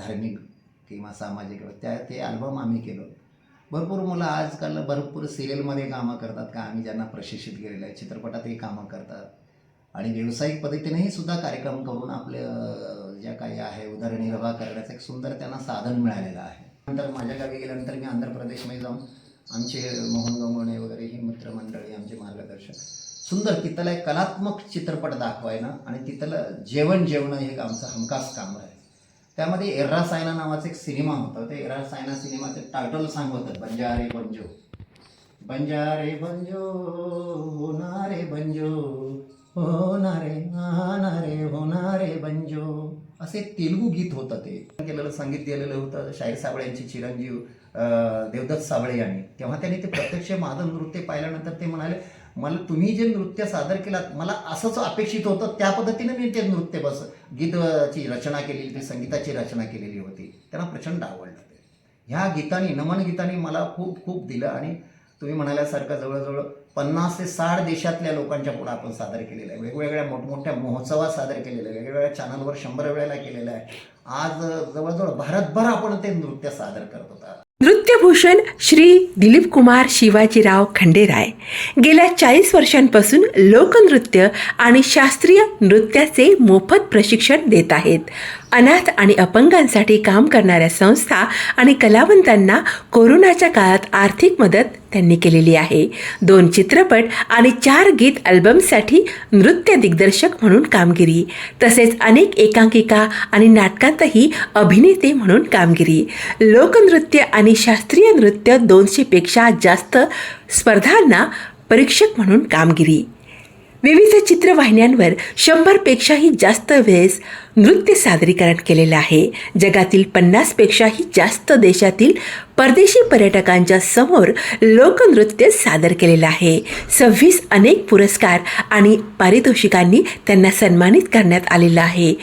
धार्मिक किंवा सामाजिक त्या ते अल्बम आम्ही केलो. भरपूर मुलं आजकाल भरपूर सिरियलमध्ये कामं करतात का? आम्ही ज्यांना प्रशिक्षित केलेलं आहे चित्रपटातही कामं करतात. आणि व्यावसायिक पद्धतीनेही सुद्धा कार्यक्रम करून आपलं ज्या काही आहे उदरनिर्वाह करण्याचं एक सुंदर त्यांना साधन मिळालेलं आहे. नंतर माझ्या गावी गेल्यानंतर मी आंध्र प्रदेशमध्ये जाऊन आमचे मोहन गंगोणे वगैरे ही मित्रमंडळी आमचे मार्गदर्शक सुंदर तिथला एक कलात्मक चित्रपट दाखवायला आणि तिथलं जेवण जेवणं हे एक आमचं हमखास काम आहे त्यामध्ये एर्रा सायना नावाचा एक सिनेमा होता. ते एर्रा सायना सिनेमाचं टायटल सांग होतं बंजारे बंजो. बंजारे बंजो होणारे बंजो होणारे होणारे होणारे बंजो. असे तेलुगू गीत होतं ते. केलेलं संगीत दिलेलं होतं शाहीर साबळे यांची चिरंजीव देवदत्त साबळे यांनी. तेव्हा त्यांनी ते प्रत्यक्ष माझं नृत्य पाहिल्यानंतर ते म्हणाले मला तुम्ही जे नृत्य सादर केलात मला असंच अपेक्षित होतं त्या पद्धतीने मी ते नृत्य बस गीतची रचना केलेली ती संगीताची रचना केलेली होती. त्यांना प्रचंड आवडलं ते. ह्या गीतानी नमन गीतानी मला खूप खूप दिलं आणि तुम्ही म्हणाल्यासारखं जवळजवळ पन्नास ते साठ देशातल्या लोकांच्या पुढे आपण सादर केलेलं आहे. वेगवेगळ्या मोठमोठ्या महोत्सवात सादर केलेलं आहे. वेगवेगळ्या चॅनलवर शंभर वेळेला केलेलं आहे. आज जवळजवळ भारतभर आपण ते नृत्य सादर करत होता. नृत्यभूषण श्री दिलीप कुमार शिवाजीराव खंडेराय. गेल्या चाळीस वर्षांपासून लोकनृत्य आणि शास्त्रीय नृत्याचे मोफत प्रशिक्षण देत आहेत. अनाथ आणि अपंगांसाठी काम करणाऱ्या संस्था आणि कलावंतांना कोरोनाच्या काळात आर्थिक मदत त्यांनी केलेली आहे. दोन चित्रपट आणि चार गीत अल्बमसाठी नृत्य दिग्दर्शक म्हणून कामगिरी तसेच अनेक एकांकिका आणि नाटकांतही अभिनेते म्हणून कामगिरी. लोकनृत्य आणि शास्त्रीय नृत्य दोनशेपेक्षा जास्त स्पर्धांना परीक्षक म्हणून कामगिरी. विविध चित्रवाहिन्यांवर शंभरपेक्षाही जास्त वेळेस नृत्य सादरीकरण केलेलं आहे. जगातील पन्नासपेक्षाही जास्त देशातील परदेशी पर्यटकांच्या समोर लोकनृत्य सादर केलेलं आहे. सव्वीस अनेक पुरस्कार आणि पारितोषिकांनी त्यांना सन्मानित करण्यात आलेलं आहे.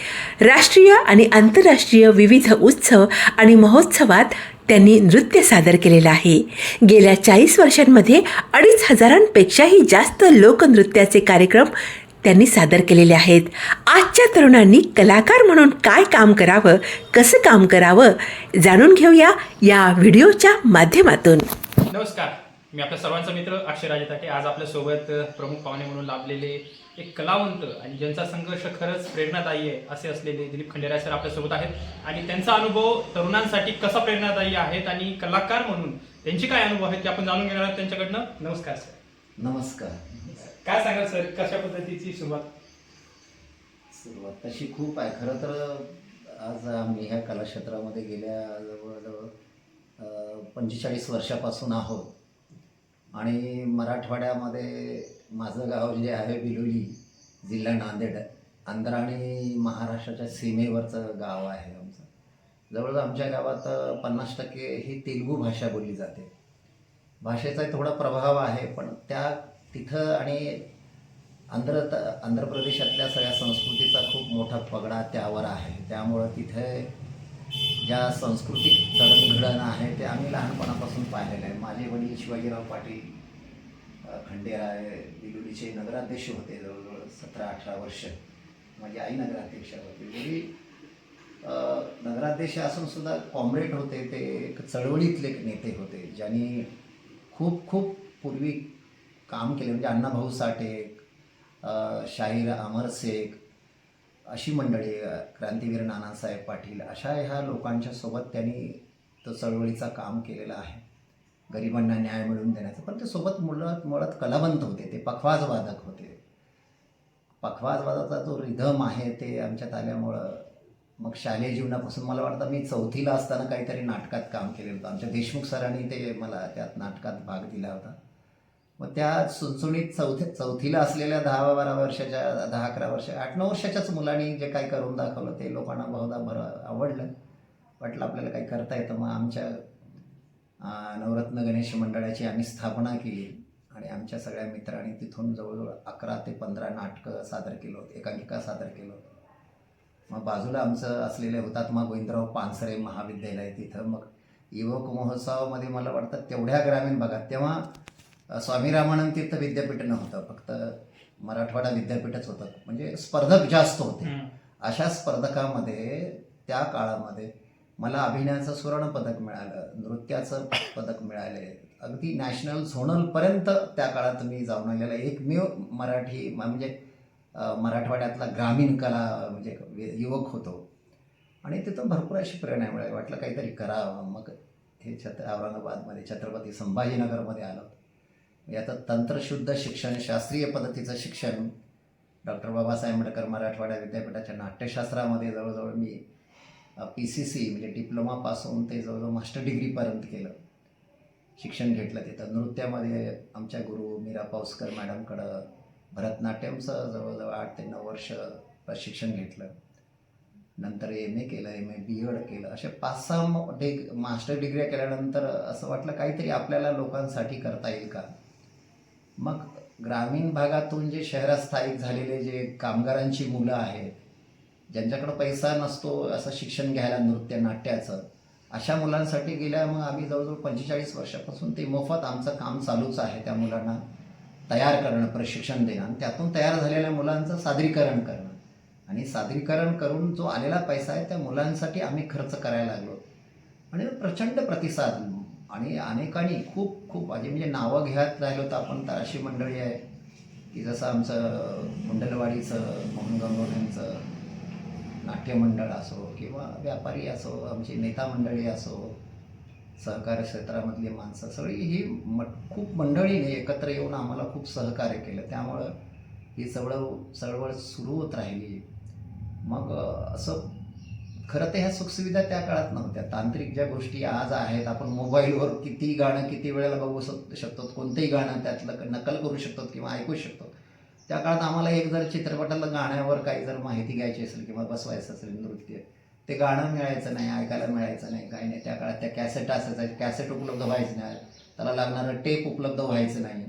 राष्ट्रीय आणि आंतरराष्ट्रीय विविध उत्सव आणि महोत्सवात त्यांनी नृत्य सादर केलेलं आहे. गेल्या चाळीस वर्षांमध्ये अडीच हजारांपेक्षाही जास्त लोकनृत्याचे कार्यक्रम त्यांनी सादर केलेले आहेत. आजच्या तरुणांनी कलाकार म्हणून काय काम करावं कसं काम करावं जाणून घेऊया या व्हिडिओच्या माध्यमातून. नमस्कार. मी आपल्या सर्वांचा मित्र अक्षय राजे ताटे आज आपल्यासोबत प्रमुख पाहुणे म्हणून लाभलेले एक कलावंत आणि ज्यांचा संघर्ष खरंच प्रेरणादायी आहे असे असलेले दिलीप खंडेराय सर आपल्यासोबत आहेत. आणि त्यांचा अनुभव तरुणांसाठी कसा प्रेरणादायी आहेत आणि कलाकार म्हणून त्यांचे काय अनुभव आहेत ते आपण जाणून घेणार आहोत त्यांच्याकडनं. नमस्कार सर. नमस्कार. काय सांगाल सर? कशा पद्धतीची सुरुवात? सुरुवात तशी खूप आहे. खरं तर आज आम्ही ह्या कलाक्षेत्रामध्ये गेल्या जवळजवळ पंचेचाळीस वर्षापासून आहोत. आणि मराठवाड्यामध्ये माझं गाव जे आहे बिलोली जिल्हा नांदेड आंध्र आणि महाराष्ट्राच्या सीमेवरचं गाव आहे आमचं. जवळजवळ आमच्या गावात पन्नास टक्के ही तेलुगू भाषा बोलली जाते. भाषेचा थोडा प्रभाव आहे पण त्या तिथं आणि आंध्र आंध्र प्रदेशातल्या सगळ्या संस्कृतीचा खूप मोठा पगडा त्यावर आहे. त्यामुळं तिथे ज्या सांस्कृतिक दळणघडण आहे ते आम्ही लहानपणापासून पाहिलेलं आहे. माझे वडील शिवाजीराव पाटील खंडेरा खंडेराय बिलोलीचे नगराध्यक्ष होते जवळजवळ सतरा अठरा वर्ष. माझी आई नगराध्यक्ष होती. वडील नगराध्यक्ष असून सुद्धा कॉम्रेड होते. ते एक चळवळीतले एक नेते होते ज्यांनी खूप खूप पूर्वी काम केले. म्हणजे अण्णाभाऊ साठे शाहीर अमर शेख अशी मंडळी क्रांतीवीर नानासाहेब पाटील अशा ह्या लोकांच्या सोबत त्यांनी तो चळवळीचा काम केलेलं आहे. गरिबांना न्याय मिळवून देण्याचं. पण ते सोबत मुळात मुळात कलावंत होते. ते पखवाजवादक होते. पखवाजवादाचा जो रिधम आहे ते आमच्यात आल्यामुळं मग शालेय जीवनापासून मला वाटतं मी चौथीला असताना काहीतरी नाटकात काम केलेलं होतं. आमच्या देशमुख सरांनी ते मला त्यात नाटकात भाग दिला होता. मग त्या सुणसुणीत चौथी चौथीला असलेल्या दहा बारा वर्षाच्या दहा अकरा वर्ष आठ नऊ वर्षाच्याच मुलांनी जे काही करून दाखवलं ते लोकांना बहुधा बरं आवडलं. वाटलं आपल्याला काही करता येतं. मग आमच्या नवरत्न गणेश मंडळाची आम्ही स्थापना केली. आणि आमच्या सगळ्या मित्रांनी तिथून जवळजवळ अकरा ते पंधरा नाटकं सादर केलं होतं. एकांकिका सादर केलं होतं. मग बाजूला आमचं असलेले हुतात्मा गोविंदराव पानसरे महाविद्यालय तिथं. मग युवक महोत्सवामध्ये मला वाटतं तेवढ्या ग्रामीण भागात. तेव्हा स्वामी रामानंद तीर्थ विद्यापीठ नव्हतं फक्त मराठवाडा विद्यापीठच होतं. म्हणजे स्पर्धक जास्त होते. अशा स्पर्धकामध्ये त्या काळामध्ये मला अभिनयाचं सुवर्ण पदक मिळालं नृत्याचं पदक मिळाले. अगदी नॅशनल झोनलपर्यंत त्या काळात मी जाऊन आलेला. एकमेव मराठी म्हणजे मराठवाड्यातला ग्रामीण कला म्हणजे युवक होतो. आणि तिथं भरपूर अशी प्रेरणा मिळाली. वाटलं काहीतरी करावं. मग हे छत्र औरंगाबादमध्ये छत्रपती संभाजीनगरमध्ये आलो. म्हणजे यात तंत्रशुद्ध शिक्षण शास्त्रीय पद्धतीचं शिक्षण डॉक्टर बाबासाहेब आंबेडकर मराठवाडा विद्यापीठाच्या नाट्यशास्त्रामध्ये जवळजवळ मी पी सी सी म्हणजे डिप्लोमापासून ते जवळजवळ मास्टर डिग्रीपर्यंत केलं. शिक्षण घेतलं तिथं. नृत्यामध्ये आमच्या गुरु मीरा पावसकर मॅडमकडं भरतनाट्यमचं जवळजवळ आठ ते नऊ वर्ष प्रशिक्षण घेतलं. नंतर एम ए केलं एम ए बी एड केलं. असे पाच सहा डिग मास्टर डिग्र्या केल्यानंतर असं वाटलं काहीतरी आपल्याला लोकांसाठी करता येईल का? मग ग्रामीण भागातून जे शहरात स्थायिक झालेले जे कामगारांची मुलं आहेत ज्यांच्याकडं पैसा नसतो असं शिक्षण घ्यायला नृत्य नाट्याचं अशा मुलांसाठी गेल्या मग आम्ही जवळजवळ पंचेचाळीस वर्षापासून ते मोफत आमचं काम चालूच आहे त्या मुलांना तयार करणं प्रशिक्षण देणं आणि त्यातून तयार झालेल्या मुलांचं सादरीकरण करणं. आणि सादरीकरण करून जो आलेला पैसा आहे त्या मुलांसाठी आम्ही खर्च करायला लागलो. आणि प्रचंड प्रतिसाद आणि अनेकांनी खूप खूप म्हणजे म्हणजे नावं घ्यायला राहिलो तर आपण तर अशी मंडळी आहे की जसं आमचं मंडलवाडीचं मोहन गंगोऱ्यांचं नाट्यमंडळ असो किंवा व्यापारी असो आमची नेता मंडळी असो सहकार क्षेत्रामधली माणसं सगळी ही म खूप मंडळीने एकत्र येऊन आम्हाला खूप सहकार्य केलं. त्यामुळं ही चळवळ चळवळ सुरू होत राहिली. मग असं खरं तर ह्या सुखसुविधा त्या काळात नव्हत्या. तांत्रिक ज्या गोष्टी आज आहेत आपण मोबाईलवर किती गाणं किती वेळेला बघू शकतो कोणतंही गाणं त्यातलं नकल करू शकतो किंवा ऐकू शकतो. त्या काळात आम्हाला एक जर चित्रपटाला गाण्यावर काही जर माहिती घ्यायची असेल किंवा बसवायचं असेल नृत्य ते गाणं मिळायचं नाही ऐकायला मिळायचं नाही काही नाही. त्या काळात त्या कॅसेट असायचं कॅसेट उपलब्ध व्हायचं नाही. त्याला लागणारं टेप उपलब्ध व्हायचं नाही.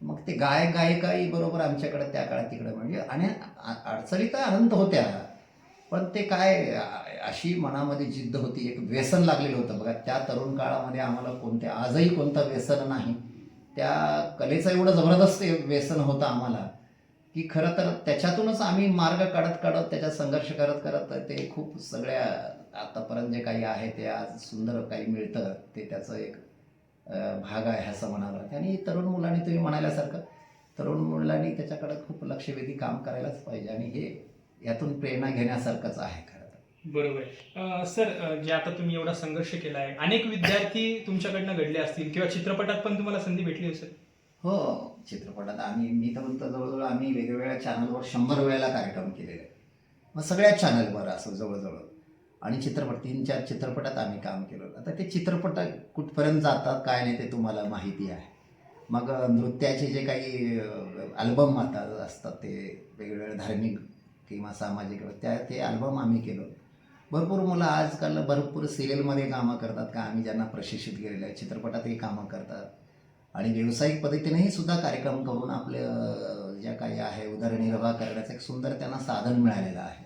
मग ते गायक गायिकाही बरोबर आमच्याकडे त्या काळात तिकडे म्हणजे आणि अडचणी तर अनंत होत्या. पण ते काय अशी मनामध्ये जिद्द होती एक व्यसन लागलेलं होतं. बघा त्या तरुण काळामध्ये आम्हाला कोणत्या आजही कोणतं व्यसन नाही. त्या कलेचं एवढं जबरदस्त व्यसन होतं आम्हाला की खरं तर त्याच्यातूनच आम्ही मार्ग काढत काढत त्याच्यात संघर्ष करत करत ते खूप सगळ्या आतापर्यंत जे काही आहे ते आज सुंदर काही मिळतं. ते त्याचं एक भाग आहे असं म्हणावं लागतं. आणि तरुण मुलांनी तुम्ही म्हणाल्यासारखं तरुण मुलांनी त्याच्याकडे खूप लक्षवेधी काम करायलाच पाहिजे. आणि हे यातून प्रेरणा घेण्यासारखंच आहे खरं तर. बरोबर. सर जे आता तुम्ही एवढा संघर्ष केला आहे अनेक विद्यार्थी तुमच्याकडनं घडले असतील किंवा चित्रपटात पण तुम्हाला संधी भेटली असेल? हो चित्रपटात आम्ही मी तर म्हणतो जवळजवळ आम्ही वेगवेगळ्या चॅनलवर शंभर वेळेला कार्यक्रम केलेले. मग सगळ्या चॅनलवर असं जवळजवळ. आणि चित्रपट तीन चार चित्रपटात आम्ही काम केलं आता ते चित्रपट कुठपर्यंत जातात काय नाही ते तुम्हाला माहिती आहे. मग नृत्याचे जे काही अल्बम आता असतात ते वेगवेगळे धार्मिक किंवा सामाजिक त्या ते अल्बम आम्ही केलो. भरपूर मुलं आजकाल भरपूर सिरियलमध्ये कामं करतात का? आम्ही ज्यांना प्रशिक्षित केलेलं आहे चित्रपटातही कामं करतात. आणि व्यावसायिक पद्धतीनेही सुद्धा कार्यक्रम करून आपलं ज्या काही आहे उदरनिर्वाह करण्याचं एक सुंदर त्यांना साधन मिळालेलं आहे.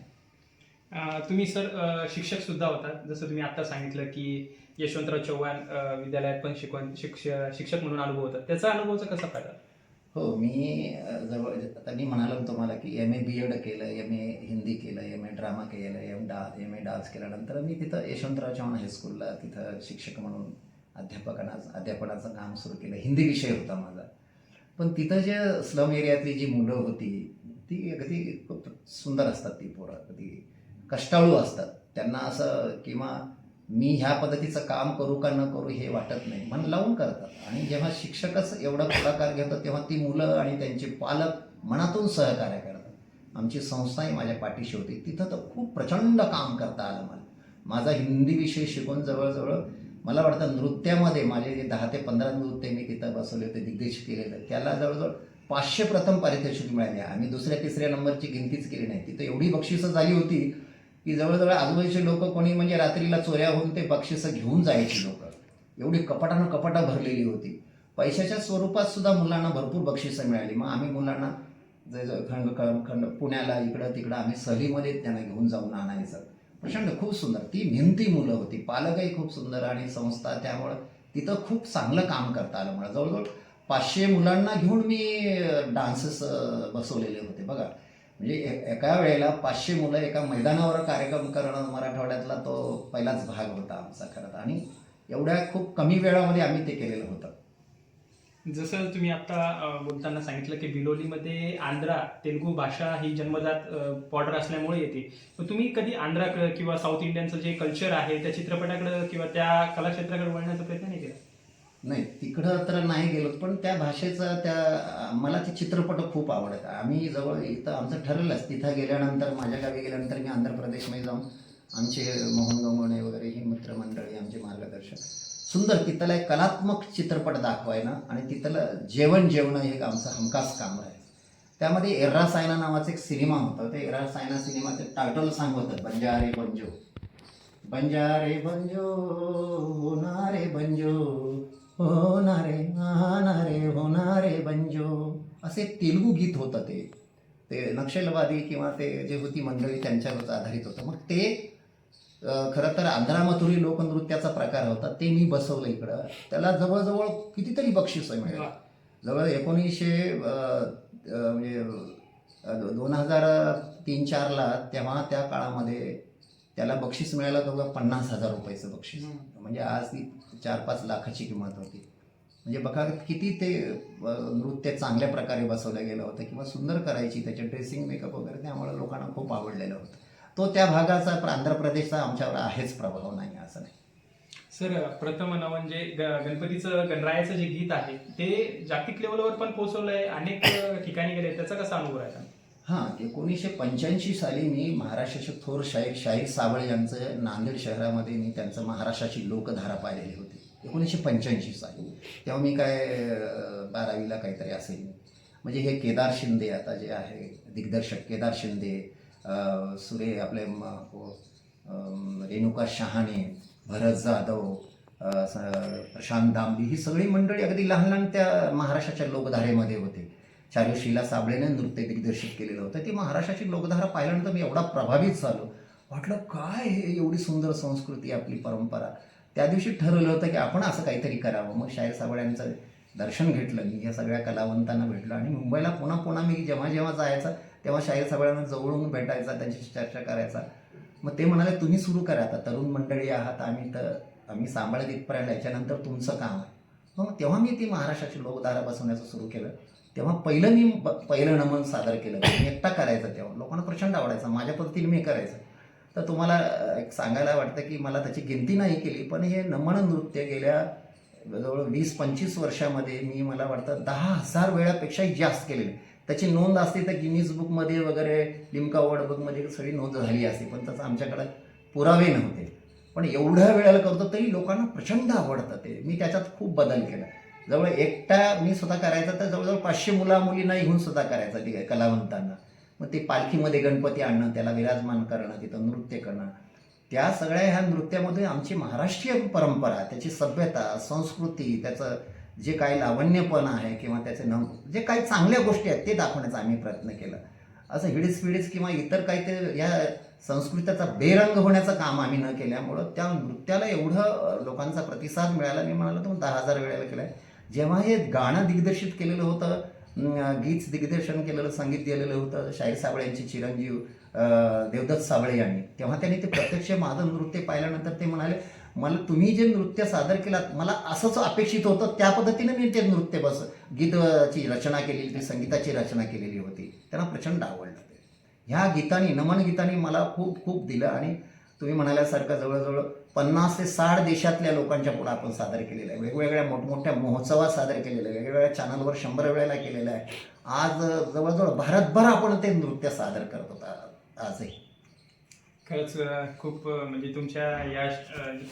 तुम्ही सर शिक्षक सुद्धा होता. जसं तुम्ही आता सांगितलं की यशवंतराव चव्हाण विद्यालयात पण शिकवण शिक्ष शिक्षक म्हणून अनुभव होता. त्याचा अनुभवचा कसा फायदा? हो मी जवळ आता मी म्हणालो तुम्हाला की एम ए बी एड केलं एम ए हिंदी केलं एम ए ड्रामा केलं एम डा एम ए डान्स केल्यानंतर मी तिथं यशवंतराव चव्हाण हायस्कूलला तिथं शिक्षक म्हणून अध्यापकांना अध्यापनाचं काम सुरू केलं. हिंदी विषय होता माझा. पण तिथं जे स्लम एरियातली जी मुलं होती ती अगदी खूप सुंदर असतात ती पोरं. अगदी कष्टाळू असतात. त्यांना असं किंवा मी ह्या पद्धतीचं काम करू का न करू हे वाटत नाही. मन लावून करतात. आणि जेव्हा शिक्षकच एवढा पुढाकार घेतो तेव्हा ती मुलं आणि त्यांचे पालक मनातून सहकार्य करतात. आमची संस्थाही माझ्या पाठीशी होती. तिथं तर खूप प्रचंड काम करता आलं मला. माझा हिंदी विषय शिकून जवळजवळ मला वाटतं नृत्यामध्ये माझे जे दहा ते पंधरा नृत्य मी तिथं बसवले होते दिग्दर्शित केलेलं त्याला जवळजवळ पाचशे प्रथम पारितोषिक मिळाले. आम्ही दुसऱ्या तिसऱ्या नंबरची गिनतीच केली नाही. तिथं एवढी बक्षिसं झाली होती की जवळजवळ आजूबाजूचे लोक कोणी म्हणजे रात्रीला चोऱ्या होऊन ते बक्षिसं घेऊन जायची लोक. एवढी कपाटानं कपाटा भरलेली होती. पैशाच्या स्वरूपात सुद्धा मुलांना भरपूर बक्षिसं मिळाली. मग आम्ही मुलांना खंड खंड खंड पुण्याला इकडं तिकडं आम्ही सहलीमध्ये त्यांना घेऊन जाऊन आणायचं. प्रचंड खूप सुंदर. ती भिंती मुलं होती. पालकही खूप सुंदर आणि संस्था त्यामुळं तिथं खूप चांगलं काम करता आलं मला. जवळजवळ पाचशे मुलांना घेऊन मी डान्सेस बसवलेले होते. बघा म्हणजे एका वेळेला पाचशे मुलं एका मैदानावर कार्यक्रम करणं मराठवाड्यातला तो पहिलाच भाग होता आमचा खरं तर. आणि एवढ्या खूप कमी वेळामध्ये आम्ही ते केलेलं होतं. जसं तुम्ही आता बोलताना सांगितलं की बिलोलीमध्ये आंध्रा तेलुगू भाषा ही जन्मजात बॉर्डर असल्यामुळे येते. तर तुम्ही कधी आंध्राकडे किंवा साऊथ इंडियनचं जे कल्चर आहे त्या चित्रपटाकडं किंवा त्या कलाक्षेत्राकडे वळण्याचा प्रयत्न नाही केला? नाही तिकडं तर नाही गेलो पण त्या भाषेचं त्या मला ते चित्रपट खूप आवडत आम्ही जवळ इथं आमचं ठरलंच तिथं गेल्यानंतर माझ्या गावी गेल्यानंतर मी आंध्र प्रदेशमध्ये जाऊन आमचे मोहन गवणे वगैरे ही मित्रमंडळी आमचे मार्गदर्शक. सुंदर तिथला एक कलात्मक चित्रपट दाखवायनं आणि तिथलं जेवण जेवणं हे एक आमचं हमखास काम आहे त्यामध्ये एर्रा सायना नावाचा एक सिनेमा होता. ते एर्रा सायना सिनेमाचं टायटल सांग होतं बंजारे बंजो. बंजारे बंजो नारे बंजो होणारे आणारे होणारे बंजो. असे तेलुगू गीत होतं ते. ते नक्षलवादी किंवा ते जे होती मंडळी त्यांच्यावरच आधारित होतं. मग ते खरं तर आंध्रामथुरी लोकनृत्याचा प्रकार होता. ते मी बसवलं इकडं. त्याला जवळजवळ कितीतरी बक्षिसं मिळाली. जवळ एकोणीसशे म्हणजे दोन हजार तीन चारला तेव्हा त्या काळामध्ये त्याला बक्षीस मिळालं जवळ पन्नास हजार रुपयाचं बक्षीस. म्हणजे आज ती चार पाच लाखाची किंमत होती. म्हणजे बघा किती ते नृत्य चांगल्या प्रकारे बसवलं गेलं होतं किंवा सुंदर करायची त्याचे ड्रेसिंग मेकअप वगैरे त्यामुळे लोकांना खूप आवडलेलं होतं. तो त्या भागाचा आंध्र प्रदेशचा आमच्यावर आहेच प्रभाव नाही असं नाही. सर प्रथम म्हणजे ग- गणपतीचं गणरायाचं जे गीत आहे ते जागतिक लेवलवर पण पोहोचवलंय अनेक ठिकाणी गेले त्याचा कसा अनुभव आहे? हां एकोणीसशे पंच्याऐंशी साली मी महाराष्ट्राचे थोर शाहीर शाहीर साबळे यांचं नांदेड शहरामध्ये मी त्यांचं महाराष्ट्राची लोकधारा पाहिलेली होती. एकोणीसशे पंच्याऐंशी साली. तेव्हा मी काय बारावीला काहीतरी असेल. म्हणजे हे केदार शिंदे आता जे आहे दिग्दर्शक केदार शिंदे सुरे आपले हो, रेणुका शहाणे भरत जाधव प्रशांत दामली ही सगळी मंडळी अगदी लहान लहान त्या महाराष्ट्राच्या लोकधारेमध्ये होते. चारुशीला साबळेने नृत्य दिग्दर्शित केलेलं होतं. ती महाराष्ट्राची लोकधारा पाहिल्यानंतर मी एवढा प्रभावित झालो. वाटलं काय हे? एवढी सुंदर संस्कृती आपली परंपरा. त्या दिवशी ठरवलं होतं की आपण असं काहीतरी करावं. मग शाहीर साबळ्यांचं दर्शन घेतलं. मी या सगळ्या कलावंतांना भेटलो आणि मुंबईला पुन्हा पुन्हा मी जेव्हा जेव्हा जायचा तेव्हा शाहीर साबळ्यांना जवळून भेटायचा त्यांच्याशी चर्चा करायचा. मग ते म्हणाले तुम्ही सुरू करा आता. तरुण मंडळी आहात. आम्ही तर आम्ही सांभाळत इथपर्यंत. याच्यानंतर तुमचं काम आहे. मग तेव्हा मी ती महाराष्ट्राची लोकधारा बसवण्याचं सुरू केलं. तेव्हा पहिलं मी ब- पहिलं नमन सादर केलं. मी एकटा करायचं तेव्हा. लोकांना प्रचंड आवडायचं. माझ्या पद्धतीने मी करायचं. तर तुम्हाला एक सांगायला वाटतं की मला त्याची गिनती नाही केली पण हे नमन नृत्य गेल्या जवळ वीस पंचवीस वर्षामध्ये मी मला वाटतं दहा हजार वेळापेक्षाही जास्त केलेले. त्याची नोंद असते तर गिनीज बुकमध्ये वगैरे लिमका वर्ल्ड बुकमध्ये सगळी नोंद झाली असते पण त्याचं आमच्याकडे पुरावे नव्हते. पण एवढ्या वेळेला करतो तरी लोकांना प्रचंड आवडतं ते. मी त्याच्यात खूप बदल केला. जवळ एकटा मी स्वतः करायचा तर जवळजवळ पाचशे मुला मुलींना घेऊन सुद्धा करायचा ते कलावंतांना मग ते पालखीमध्ये गणपती आणणं त्याला विराजमान करणं तिथं नृत्य करणं. त्या सगळ्या ह्या नृत्यामध्ये आमची महाराष्ट्रीय परंपरा त्याची सभ्यता संस्कृती त्याचं जे काही लावण्यपण आहे किंवा त्याचे न जे काही चांगल्या गोष्टी आहेत ते दाखवण्याचा आम्ही प्रयत्न केला. असं हिडीस फिडीस किंवा इतर काही ते या संस्कृतीचा बेरंग होण्याचं काम आम्ही न केल्यामुळं त्या नृत्याला एवढं लोकांचा प्रतिसाद मिळाला. मी म्हणालो तो दहा हजार वेळेला केला आहे जेव्हा हे गाणं दिग्दर्शित केलेलं होतं गीत दिग्दर्शन केलेलं संगीत दिलेलं होतं शाहीर साबळे यांचे चिरंजीव देवदत्त साबळे यांनी तेव्हा त्यांनी ते प्रत्यक्ष माझं नृत्य पाहिल्यानंतर ते म्हणाले मला तुम्ही जे नृत्य सादर केलात मला असंच अपेक्षित होतं त्या पद्धतीने मी ते नृत्य बस गीताची रचना केलेली ती संगीताची रचना केलेली होती. त्यांना प्रचंड आवडलं ते ह्या गीतानी नमन गीतानी मला खूप खूप दिलं आणि तुम्ही म्हणाल्यासारखं जवळजवळ पन्नास ते साठ देशातल्या लोकांच्या पुढे आपण सादर केलेलं आहे. वेगवेगळ्या मोठमोठ्या महोत्सवात सादर केलेलं आहे. वेगवेगळ्या चॅनलवर शंभर वेळेला केलेलं आहे. आज जवळजवळ भारतभर आपण ते नृत्य सादर करत होता. आजही. खरंच खूप म्हणजे तुमच्या या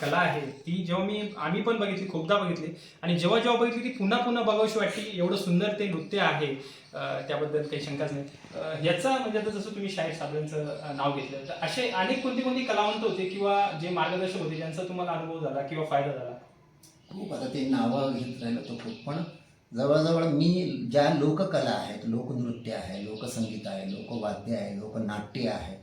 कला आहे ती जेव्हा मी आम्ही पण बघितली खूपदा बघितली. आणि जेव्हा जेव्हा बघितली ती पुन्हा पुन्हा बघावशी वाटली एवढं सुंदर ते नृत्य आहे. त्याबद्दल काही शंकाच नाही. याचा म्हणजे आता जसं तुम्ही शाहीर साबळेंचं नाव घेतलं तर असे अनेक कोणते कोणते कलावंत होते किंवा जे मार्गदर्शक होते ज्यांचा तुम्हाला अनुभव झाला किंवा फायदा झाला? खूप आता ते नावं घेत राहिलं तो खूप पण जवळजवळ मी ज्या लोककला आहेत लोकनृत्य आहे लोकसंगीत आहे लोकवाद्य आहे लोकनाट्य आहे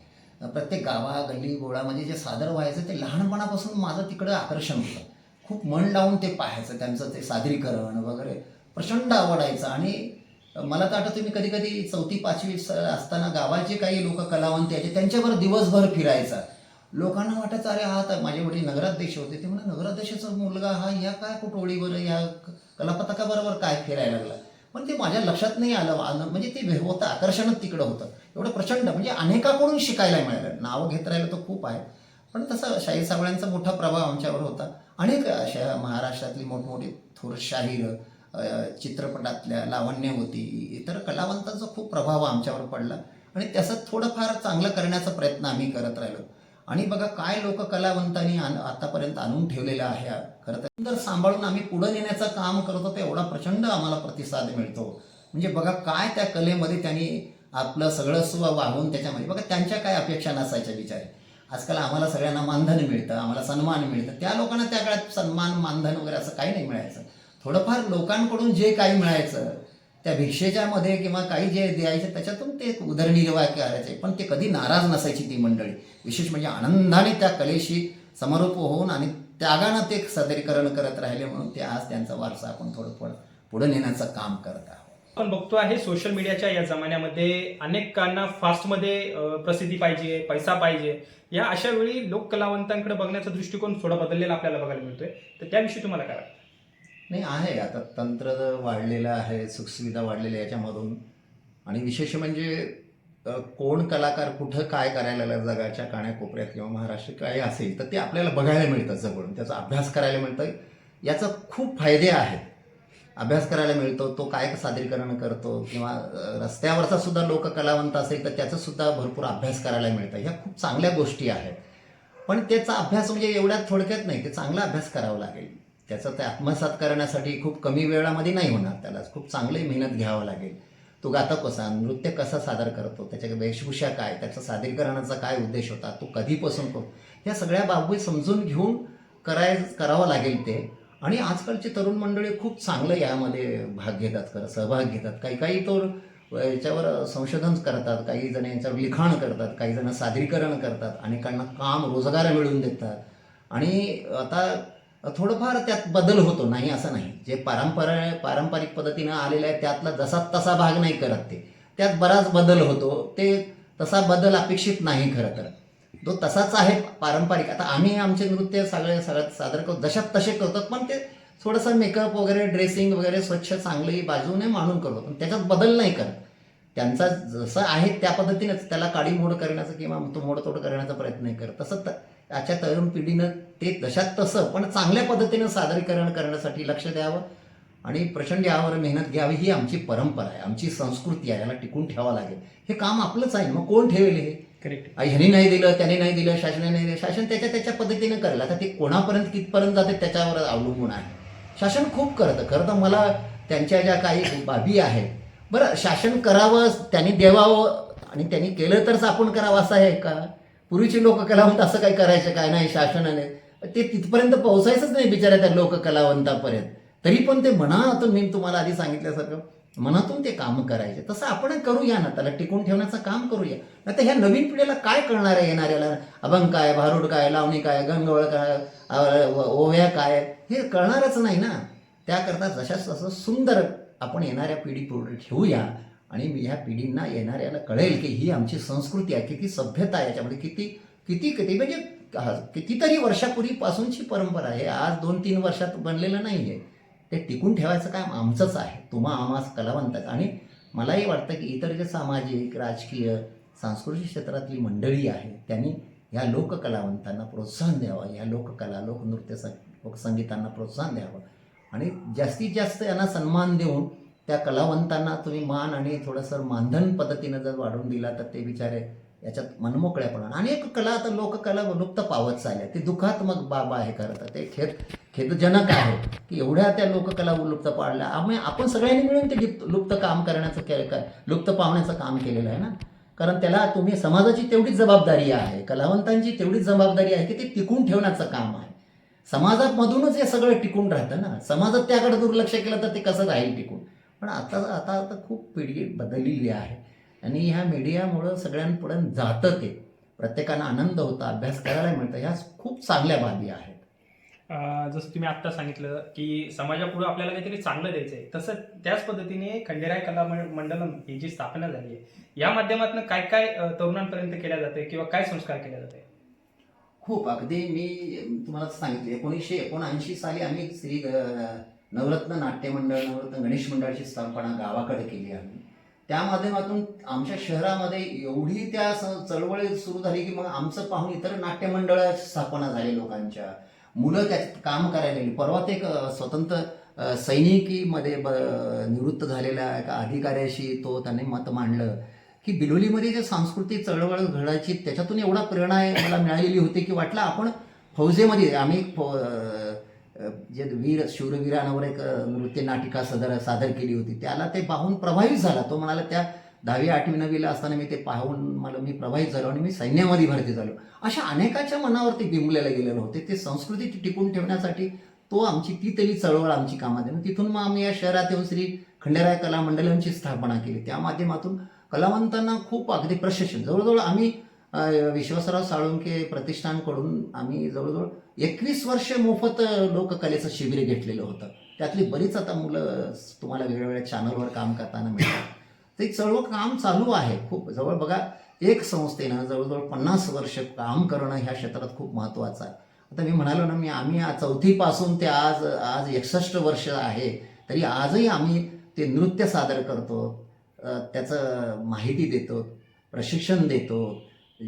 प्रत्येक गावा गल्ली गोळामध्ये म्हणजे जे सादर व्हायचं ते लहानपणापासून माझं तिकडं आकर्षण होतं. खूप मन लावून ते पाहायचं त्यांचं ते सादरीकरण वगैरे प्रचंड आवडायचं. आणि मला तर आठवतं मी कधी कधी चौथी पाचवी असताना गावाचे काही लोक कलावंत यायचे त्यांच्यावर दिवसभर फिरायचा. लोकांना वाटायचं अरे हा तर माझे वडील नगराध्यक्ष होते. ते म्हणा नगराध्यक्षाचा मुलगा हा ह्या काय कुटोळीवर या कलापथकाबरोबर काय फिरायला लागला? पण ते माझ्या लक्षात नाही आलं आलं म्हणजे ते होतं आकर्षणच तिकडं होतं. एवढं प्रचंड म्हणजे अनेकाकडून शिकायला मिळालं. नावं घेत राहिलं तर खूप आहे. पण तसं शाहीर साबळ्यांचा मोठा प्रभाव आमच्यावर होता. अनेक अशा महाराष्ट्रातली मोठमोठी थोर शाहीर चित्रपटातल्या लावण्य होती इतर कलावंतांचा खूप प्रभाव आमच्यावर पडला. आणि त्याचं थोडंफार चांगलं करण्याचा प्रयत्न आम्ही करत राहिलो. आणि बघा काय लोक कलावंतांनी आतापर्यंत आणून ठेवलेलं आहे खरं तर सुंदर सांभाळून आम्ही पुढं नेण्याचं काम करतो ते एवढा प्रचंड आम्हाला प्रतिसाद मिळतो. म्हणजे बघा काय त्या कलेमध्ये त्यांनी आपलं सगळं स्व वाहून त्याच्यामध्ये बघा त्यांच्या काय अपेक्षा नसायच्या बिचारे. आजकाल आम्हाला सगळ्यांना मानधन मिळतं आम्हाला सन्मान मिळतं. त्या लोकांना त्या काळात सन्मान मानधन वगैरे असं काही नाही मिळायचं. थोडंफार लोकांकडून जे काही मिळायचं त्या भिक्षेच्यामध्ये किंवा काही जे द्यायचे त्याच्यातून ते उदरनिर्वाह करायचे. पण ते कधी नाराज नसायची ती मंडळी. विशेष म्हणजे आनंदाने त्या कलेशी समारोप होऊन आणि त्यागानं ते सादरीकरण करत राहिले म्हणून ते आज त्यांचा वारसा आपण थोडं पुढं पुढे नेण्याचं काम करत आहोत. आपण बघतो आहे सोशल मीडियाच्या या जमान्यामध्ये अनेकांना फास्टमध्ये प्रसिद्धी पाहिजे पैसा पाहिजे. या अशा वेळी लोक कलावंतांकडे बघण्याचा दृष्टिकोन थोडा बदललेला आपल्याला बघायला मिळतोय. तर त्याविषयी तुम्हाला काय वाटतं? नाही आहे. आता तंत्र वाढलेलं आहे सुखसुविधा वाढलेल्या याच्यामधून. आणि विशेष म्हणजे कोण कलाकार कुठं काय करायला जगाच्या काण्याकोपऱ्यात किंवा महाराष्ट्र काय असेल तर ते आपल्याला बघायला मिळतं जवळून त्याचा अभ्यास करायला मिळतं याचा खूप फायदे आहेत. अभ्यास करायला मिळतो तो काय सादरीकरण करतो किंवा रस्त्यावरचा सुद्धा लोक कलावंत असेल तर त्याचा सुद्धा भरपूर अभ्यास करायला मिळतं. ह्या खूप चांगल्या गोष्टी आहेत. पण त्याचा अभ्यास म्हणजे एवढ्या थोडक्यात नाही ते चांगला अभ्यास करावा लागेल. त्याचा ते आत्मसात करण्यासाठी खूप कमी वेळामध्ये नाही होणार त्याला. खूप चांगली मेहनत घ्यावं लागेल. तो गाता कसा नृत्य कसा सादर करतो त्याच्या वेशभूषा काय त्याचा सादरीकरणाचा काय उद्देश होता तो कधीपासून करतो या सगळ्या बाबी समजून घेऊन कराय करावं लागेल ते. आणि आजकालची तरुण मंडळी खूप चांगलं यामध्ये भाग घेतात खरं सहभाग घेतात. काही काही तर याच्यावर संशोधन करतात काही जण यांच्यावर लिखाण करतात काही जण सादरीकरण करतात अनेकांना काम रोजगार मिळवून देतात. आणि आता थोडंफार त्यात बदल होतो नाही असं नाही. जे पारंपरा पारंपरिक पद्धतीनं आलेलं आहे त्यातला जसा तसा भाग नाही करत ते. त्यात बराच बदल होतो. ते तसा बदल अपेक्षित नाही खरं तर. तो तसाच आहे पारंपरिक. आता आम्ही आमचे नृत्य सगळे सगळ्यात सादर करतो जशात तसे करतो पण ते थोडंसं मेकअप वगैरे ड्रेसिंग वगैरे स्वच्छ चांगली बाजूने मांडून करतो. पण त्याच्यात बदल नाही करत. त्यांचा जसं आहे त्या पद्धतीनेच त्याला काडीमोड करण्याचं किंवा तो मोडतोड करण्याचा प्रयत्न नाही करत. तसं आजच्या तरुण पिढीनं ते जशात तसं पण चांगल्या पद्धतीनं सादरीकरण करण्यासाठी लक्ष द्यावं आणि प्रचंड यावर मेहनत घ्यावी ही आमची परंपरा आहे. आमची संस्कृती आहे. याला टिकून ठेवावं लागेल. हे काम आपलंच आहे मग कोण ठेवेल हे? करेक्ट ह्यानी नाही दिलं त्याने नाही दिलं शासनाने नाही दिलं. शासन त्याच्या त्याच्या पद्धतीनं करेल. आता ते कोणापर्यंत कितपर्यंत जाते त्याच्यावर अवलंबून आहे. शासन खूप करतं. खरं तर मला त्यांच्या ज्या काही बाबी आहेत बरं शासन करावं त्यांनी द्यावावं आणि त्यांनी केलं तरच आपण करावं असं आहे का? पूर्वीचे लोककलावंत असं काही करायचं काय नाही शासनाने. ते तिथपर्यंत पोहोचायचंच नाही बिचाऱ्या त्या लोक कलावंतापर्यंत तरी पण ते मनातून मी तुम्हाला आधी सांगितल्यासारखं मनातून ते काम करायचे. तसं आपण करूया ना त्याला टिकून ठेवण्याचं काम करूया. नाही तर ह्या नवीन पिढीला काय कळणार आहे येणाऱ्याला? अभंग काय भारुड काय लावणी काय गंगवळ काय ओव्या काय? हे कळणारच नाही ना. त्याकरता जशाच तसं सुंदर आपण येणाऱ्या पिढी पुढे ठेवूया. आणि ह्या पिढींना येणाऱ्याला कळेल की ही आमची संस्कृती आहे किती सभ्यता आहे याच्यामध्ये किती किती किती म्हणजे कितीतरी वर्षापूर्वीपासूनची परंपरा आहे. आज दोन तीन वर्षात बनलेलं नाही आहे ते टिकून ठेवायचं काम आमचंच आहे. तुम्हा आम्हा कलावंतच. आणि मलाही वाटतं की इतर जे सामाजिक राजकीय सांस्कृतिक क्षेत्रातली मंडळी आहे त्यांनी ह्या लोककलावंतांना प्रोत्साहन द्यावं. ह्या लोककला लोकनृत्य लोकसंगीतांना प्रोत्साहन द्यावं. आणि जास्तीत जास्त यांना सन्मान देऊन त्या कलावंतांना तुम्ही मान आणि थोडंसं मानधन पद्धतीनं जर वाढवून दिला तर ते बिचारे याच्यात मनमोकळ्यापणा. अनेक कला आता लोककला लुप्त पावत चालल्या ते दुःखात्मक बाब आहे खरं तर. ते खेद खेदजनक आहे की एवढ्या त्या लोककला लुप्त पाडल्या. आम्ही आपण सगळ्यांनी मिळून ते लुप्त काम करण्याचं के काय लुप्त पावण्याचं काम केलेलं आहे ना? कारण त्याला तुम्ही समाजाची तेवढीच जबाबदारी आहे कलावंतांची तेवढीच जबाबदारी आहे की ते टिकून ठेवण्याचं काम आहे. समाजामधूनच हे सगळं टिकून राहतं ना? समाजात त्याकडे दुर्लक्ष केलं तर ते कसं राहील टिकून? पण आता आता आता खूप पिढी बदललेली आहे. आणि ह्या मीडियामुळं सगळ्यांपुढे जातं ते. प्रत्येकाला आनंद होता अभ्यास करायला मिळतं. ह्या खूप चांगल्या बाबी आहेत. जसं तुम्ही आत्ता सांगितलं की समाजापुढे आपल्याला काहीतरी चांगलं द्यायचं आहे तसं त्याच पद्धतीने खंडेराय कला मंड- मंडलम ही जी स्थापना झाली आहे या माध्यमातून काय काय तरुणांपर्यंत केल्या जाते किंवा काय संस्कार केले जाते खूप. अगदी मी तुम्हाला सांगितले एकोणीसशे एकोणऐंशी साली आम्ही श्री नवरत्न नाट्य मंडळ नवरत्न गणेश मंडळाची स्थापना गावाकडे केली आम्ही. त्या माध्यमातून आमच्या शहरामध्ये एवढी त्या चळवळी सुरू झाली की मग आमचं पाहून इतर नाट्य मंडळ स्थापना झाली लोकांच्या. मुलं त्यात काम करायला गेली परवा ते स्वतंत्र सैनिकीमध्ये ब निवृत्त झालेल्या एका अधिकाऱ्याशी तो त्याने मत मांडलं की बिलोलीमध्ये जे सांस्कृतिक चळवळ घडायची त्याच्यातून एवढा प्रेरणा मला मिळालेली होती की वाटलं आपण फौजेमध्ये आम्ही जे वीर शूरवीरांवर एक नृत्य नाटिका सदर सादर केली होती त्याला ते पाहून प्रभावित झाला. तो म्हणाला त्या दहावी आठवी नववीला असताना मी ते पाहून मला मी प्रभावित झालो आणि मी सैन्यामध्ये भरती झालो. अशा अनेकाच्या मनावरती बिंबलेलं गेलेलं होते. ते संस्कृती टिकून ठेवण्यासाठी तो आमची ती तरी चळवळ आमची कामात आहे. तिथून मग आम्ही या शहरात येऊन श्री खंडेराय कला मंडळांची स्थापना केली. त्या माध्यमातून कलावंतांना खूप अगदी प्रशिक्षण जवळजवळ आम्ही विश्वासराव साळुंके प्रतिष्ठानकडून आम्ही जवळजवळ एकवीस वर्ष मोफत लोककलेचं शिबिर घेतलेलं होतं. त्यातली बरीच आता मुलं तुम्हाला वेगवेगळ्या चॅनलवर काम करताना मिळतात. ते चळवळ काम चालू आहे. खूप जवळ बघा एक संस्थेनं जवळजवळ पन्नास वर्ष काम करणं ह्या क्षेत्रात खूप महत्त्वाचं आहे. आता मी म्हणालो ना मी आम्ही चौथीपासून ते आज आज एकसष्ट वर्ष आहे तरी आजही आम्ही ते नृत्य सादर करतो त्याचं माहिती देतो प्रशिक्षण देतो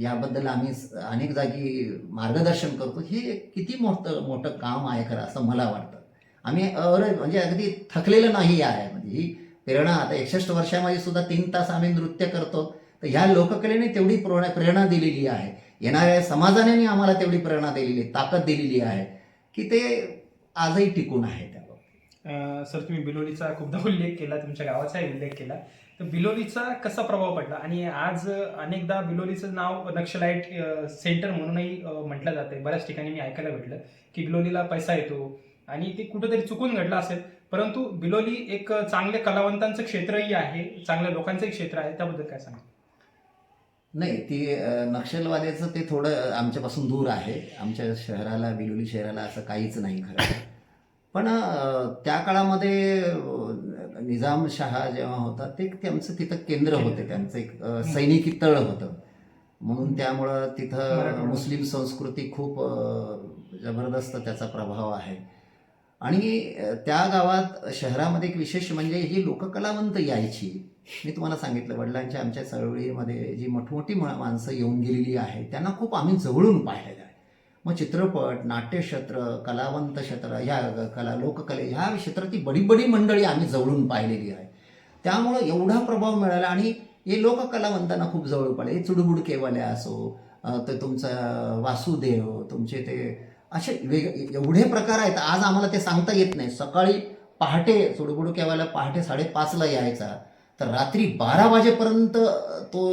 याबद्दल आम्ही अनेक जागी मार्गदर्शन करतो. हे किती मोठं मोठं काम आहे खरं असं मला वाटतं. आम्ही अर- म्हणजे अगदी थकलेलं नाही आहे म्हणजे ही प्रेरणा आता एकसष्ट वर्षामध्ये सुद्धा तीन तास आम्ही नृत्य करतो. तर ह्या लोककलेने तेवढी प्रेरणा प्रेरणा दिलेली आहे. येणाऱ्या समाजाने आम्हाला तेवढी प्रेरणा दिलेली आहे, ताकद दिलेली आहे की ते आजही टिकून आहे त्या सर तुम्ही बिलोलीचा खूपदा उल्लेख केला तुमच्या गावाचाही उल्लेख केला. तर बिलोलीचा कसा प्रभाव पडला? आणि आज अनेकदा बिलोलीचं नाव नक्षलाईट सेंटर म्हणूनही म्हटलं जाते बऱ्याच ठिकाणी मी ऐकायला भेटलं की बिलोलीला पैसा येतो आणि ते कुठंतरी चुकून घडलं असेल. परंतु बिलोली एक चांगल्या कलावंतांचं क्षेत्रही आहे चांगल्या लोकांचं एक क्षेत्र आहे. त्याबद्दल काय सांगा नाही ती नक्षलवाद्याचं ते थोडं आमच्यापासून दूर आहे. आमच्या शहराला बिलोली शहराला असं काहीच नाही खरं. पण त्या काळामध्ये निजामशहा जेव्हा होता ते त्यांचं तिथं केंद्र होते त्यांचं एक सैनिकी तळ होतं. म्हणून त्यामुळं तिथं. मुस्लिम संस्कृती खूप जबरदस्त त्याचा प्रभाव आहे. आणि त्या गावात शहरामध्ये एक विशेष म्हणजे ही लोककलावंत यायची. मी तुम्हाला सांगितलं वडिलांच्या आमच्या चळवळीमध्ये जी मोठमोठी माणसं येऊन गेलेली आहेत त्यांना खूप आम्ही जवळून पाहिलेलं आहे. मग चित्रपट नाट्यक्षेत्र कलावंत क्षेत्र ह्या कला लोककले ह्या क्षेत्रातली बडी बडी मंडळी आम्ही जवळून पाहिलेली आहे. त्यामुळं एवढा प्रभाव मिळाला आणि हे लोककलावंतांना खूप जवळ पडले. चुडबुड चुडबुडकेवाले असो ते तर तुमचा वासुदेव तुमचे ते असे वेग एवढे प्रकार आहेत. आज आम्हाला ते सांगता येत नाही. सकाळी पहाटे चुडबुडकेवाला पहाटे साडेपाचला यायचा. तर रात्री बारा वाजेपर्यंत तो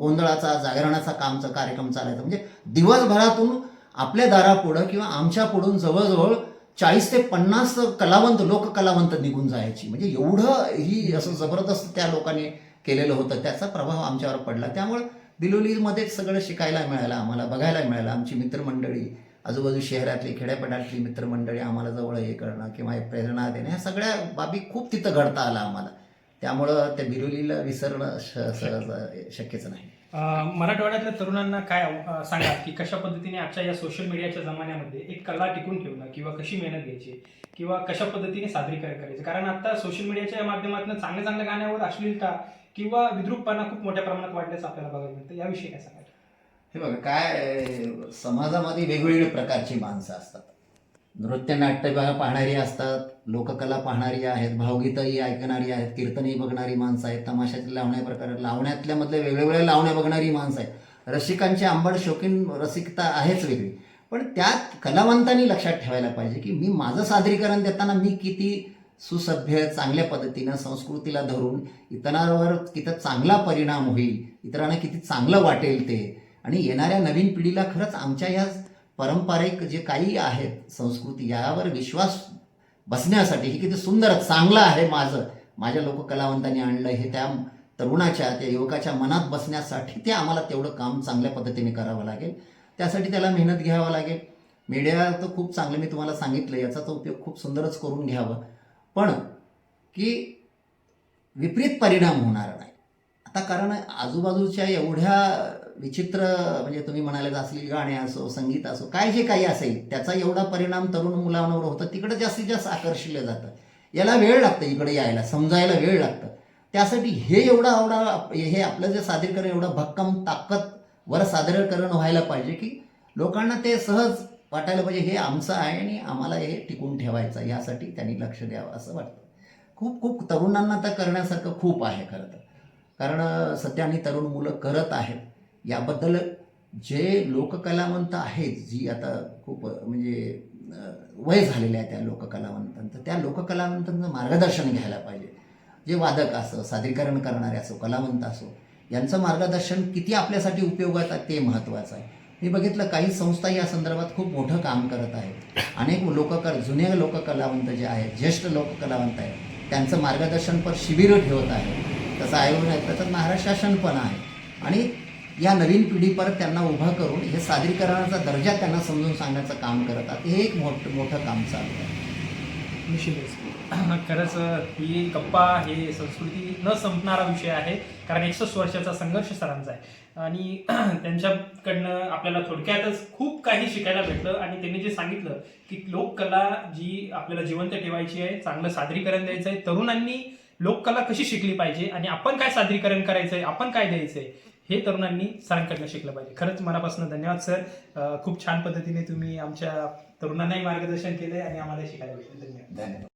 गोंधळाचा जागरणाचा कामचा कार्यक्रम चालायचा. म्हणजे दिवसभरातून आपल्या दारापुढं किंवा आमच्या पुढून जवळजवळ चाळीस ते पन्नास कलावंत लोककलावंत निघून जायची. म्हणजे एवढं ही असं जबरदस्त त्या लोकांनी केलेलं होतं त्याचा प्रभाव आमच्यावर पडला. त्यामुळे बिलोलीमध्येच सगळं शिकायला मिळालं आम्हाला बघायला मिळालं. आमची मित्रमंडळी आजूबाजू शहरातली खेड्यापाड्यातली मित्रमंडळी आम्हाला जवळ हे करणं किंवा हे प्रेरणा देणं ह्या सगळ्या बाबी खूप तिथं घडता आलं आम्हाला. त्यामुळं त्या बिलोलीला विसरणं श- सहज शक्यच नाही. मराठवाड्यातल्या तरुणांना काय सांगा की कशा पद्धतीने आजच्या या सोशल मीडियाच्या जमान्यामध्ये एक कला टिकून ठेवणं किंवा कशी मेहनत घ्यायची किंवा कशा पद्धतीने सादरीकरण करायचं? कारण आता सोशल मीडियाच्या माध्यमातून चांगल्या चांगल्या गाण्यावर अश्लीलता किंवा विद्रूपपणा खूप मोठ्या प्रमाणात वाढल्याचं आपल्याला बघायला मिळतं. याविषयी काय सांगायचं हे बघा काय समाजामध्ये वेगवेगळ्या प्रकारची माणसं असतात. नृत्य नाट्य पाहणारी असतात. लोककला पाहणारी आहेत भावगीतही ऐकणारी आहेत कीर्तनही बघणारी माणसं आहेत तमाशातले लावण्या प्रकार लावण्यातल्या मधल्या वेगवेगळ्या लावण्या बघणारी माणसं आहेत. रसिकांची आंबड शौकीन रसिकता आहेच वेगळी. पण त्यात कलावंतांनी लक्षात ठेवायला पाहिजे की मी माझं सादरीकरण देताना मी किती सुसभ्य चांगल्या पद्धतीनं संस्कृतीला धरून इतरांवर किती चांगला परिणाम होईल इतरांना किती चांगलं वाटेल ते. आणि येणाऱ्या नवीन पिढीला खरंच आमच्या या पारंपरिक जे काही आहेत संस्कृती यावर विश्वास बसण्यासाठी. हे किती सुंदर चांगलं आहे माझं. माझ्या लोककलावंतांनी आणलं हे त्या तरुणाच्या त्या युवकाच्या मनात बसण्यासाठी ते आम्हाला तेवढं काम चांगल्या पद्धतीने करावं लागेल. त्यासाठी त्याला मेहनत घ्यावं लागेल. मीडिया तर खूप चांगलं मी तुम्हाला सांगितलं याचा तर उपयोग खूप सुंदरच करून घ्यावं. पण की विपरीत परिणाम होणार नाही. आता कारण आजूबाजूच्या एवढ्या विचित्र म्हणजे तुम्ही म्हणाले असलेली गाणे असो संगीत असो काय जे काही असेल त्याचा एवढा परिणाम तरुण मुलांवर होतं तिकडे जास्तीत जास्त आकर्षिलं जातं. याला वेळ लागतं इकडे यायला समजायला वेळ लागतं. त्यासाठी हे एवढं आवडा हे आपलं जे सादरीकरण एवढं भक्कम ताकदवर सादरीकरण व्हायला पाहिजे की लोकांना ते सहज वाटायला पाहिजे हे आमचं आहे आणि आम्हाला हे टिकून ठेवायचं यासाठी त्यांनी लक्ष द्यावं असं वाटतं. खूप खूप तरुणांना तर करण्यासारखं खूप आहे खरं तर. कारण सध्या आणि तरुण मुलं करत आहेत. याबद्दल जे लोककलावंत आहेत जी आता खूप म्हणजे वय झालेले आहे त्या लोककलावंतांचं त्या लोककलावंतांचं मार्गदर्शन घ्यायला पाहिजे. जे वादक असो सादरीकरण करणारे असो कलावंत असो यांचं मार्गदर्शन किती आपल्यासाठी उपयोगात आहे ते महत्त्वाचं आहे. मी बघितलं काही संस्था या संदर्भात खूप मोठं काम करत आहेत. अनेक लोककर जुने लोककलावंत जे आहेत ज्येष्ठ लोककलावंत आहेत त्यांचं मार्गदर्शनपर शिबिरं ठेवत आहे तसं आयोजन आहे त्याचं महाराष्ट्र शासन पण आहे. आणि या नवीन पिढीपर त्यांना उभं करून हे सादरीकरणाचा दर्जा त्यांना समजून सांगण्याचं काम करत आहेत. हे एक मोठं मोठं काम चालू आहे. निश्चितच. खरंच ही गप्पा हे संस्कृती न संपणारा विषय आहे कारण एकसष्ट वर्षाचा संघर्ष सरांचा आहे. आणि त्यांच्याकडनं आपल्याला थोडक्यातच खूप काही शिकायला भेटलं आणि त्यांनी जे सांगितलं की लोककला जी आपल्याला जिवंत ठेवायची आहे चांगलं सादरीकरण द्यायचं आहे तरुणांनी लोककला कशी शिकली पाहिजे आणि आपण काय सादरीकरण करायचं आहे आपण काय द्यायचं आहे हे तरुणांनी सरांकडनं शिकलं पाहिजे. खरंच मनापासून धन्यवाद सर. खूप छान पद्धतीने तुम्ही आमच्या तरुणांनाही मार्गदर्शन केलंय आणि आम्हाला शिकायला भेटलं. धन्यवाद. धन्यवाद.